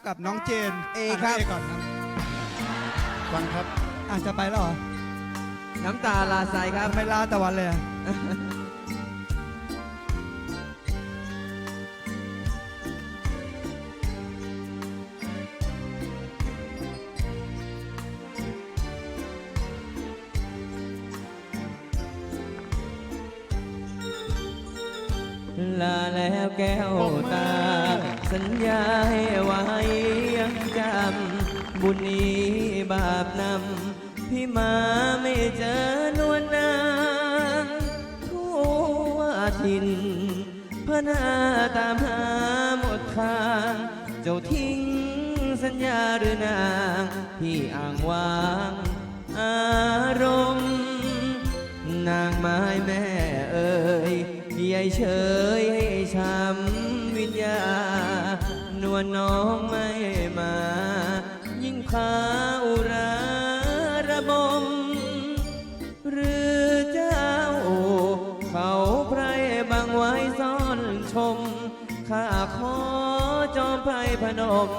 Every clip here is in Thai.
บกับน้องเจนเอครับะน้งก่อนครับฟังครับ อาจจะไปแล้วเหรอน้ำตาลาไซครับ ไม่ลาตะวันเลยอะ ลาแล้วแก้วตา สัญญาให้ไว้ยังจำบุญนี้บาปนำพี่มาไม่เจอนวลนางทั่วถิ่นพระนาตามหาหมดทางเจ้าทิ้งสัญญาหรือนางพี่อ่างวางอารมณ์ นางไม้แม่เอ่ยยายเฉยให้ช้ำ วลน้องไม่มา ยิ่งพาอุราระบม หรือเจ้าเขาไพรบังไว้ซ่อนชม ข้าขอจอมไพรพนม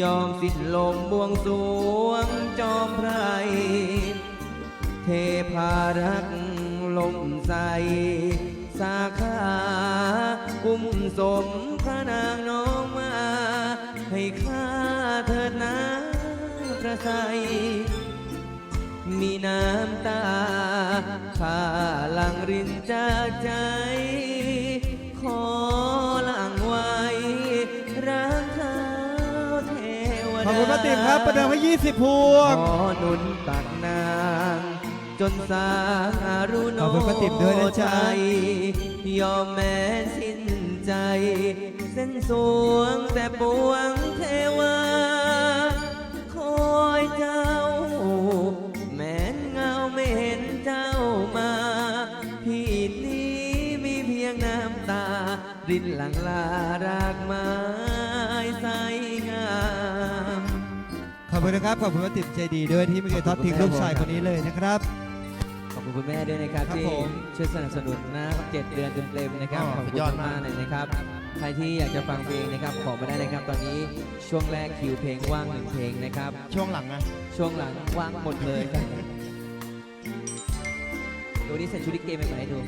ยอมสิ้นลมบวงสวงจอมไพรเทพารักลมใส สาขาอุ้มสม ให้ข้าเถิดนะพระไทยมีน้ำตาข้าหลังรินจากใจ ขอหลังไว้รักเท้าเทวดาขอบคุณป้าติ๋มครับประเดิมให้20พวงขอหนุนตักนาง จนสางอารุโนขอบคุณป้าติ๋มด้วยนะจ๊ะไทยยอมแม้สิ้นใจเส้นสวงแต่ปวงเทวา คอยเจ้า แม้นเงาไม่เห็นเจ้ามา พี่นี้มีเพียงน้ำตา รินหลังลารากไม้ใสงามขอบคุณนะครับ ขอบคุณป้าติ๋มใจดีด้วยที่ไม่เคยทอดทิ้งลูกชายคนนี้เลยนะครับ ขอบคุณคุณแม่ด้วยนะครับครับที่ผมช่วยสนับสนุนนะครับเจ็ดเดือนเต็มๆนะครับ อ๋อขอบสุคุดณยอดมามาก กๆเลยนะครับ ใครที่อยากจะฟังเพลงนะครับขอมาได้นะครับ ตอนนี้ช่วงแรกคิวเพลงว่างหนึ่งเพลงนะครับ ช่วงหลังนะช่วงหลังว่างหมดเลยครับดูนี่ใส่ชุดลิเกใหม่ๆให้ดู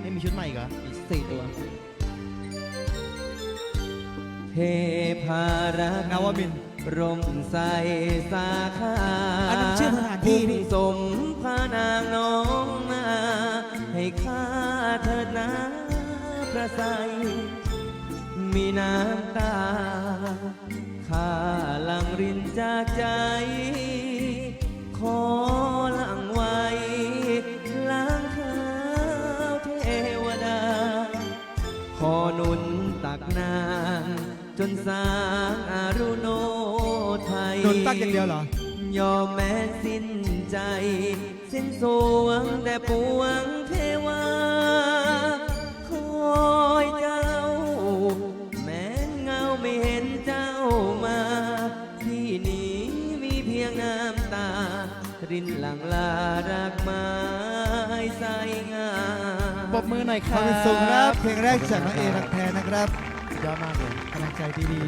ไม่มีชุดใหม่อีกเหรอมีสี่ตัวเทพารักนวมินทร์ร่มใสสาขา ระไสยมีน้ำตาข้าหลังรินจากใจ ขอหลังไว้ล้างเท้าเทวดา ขอหนุนตักนางจนสางอารุโนไทยหนุนตักอย่างเดียวเหรอ ยอมแม้สิ้นใจ สิ้นสวงแต่ปวงเท รินหลังลารักไม้ใสงามปรบมือหน่อยคขรัอบบคุณสุขครับเพลงแรกจากน้องเอรักแท้นะครับสุดยอดมากเลยกำลังใจดีๆ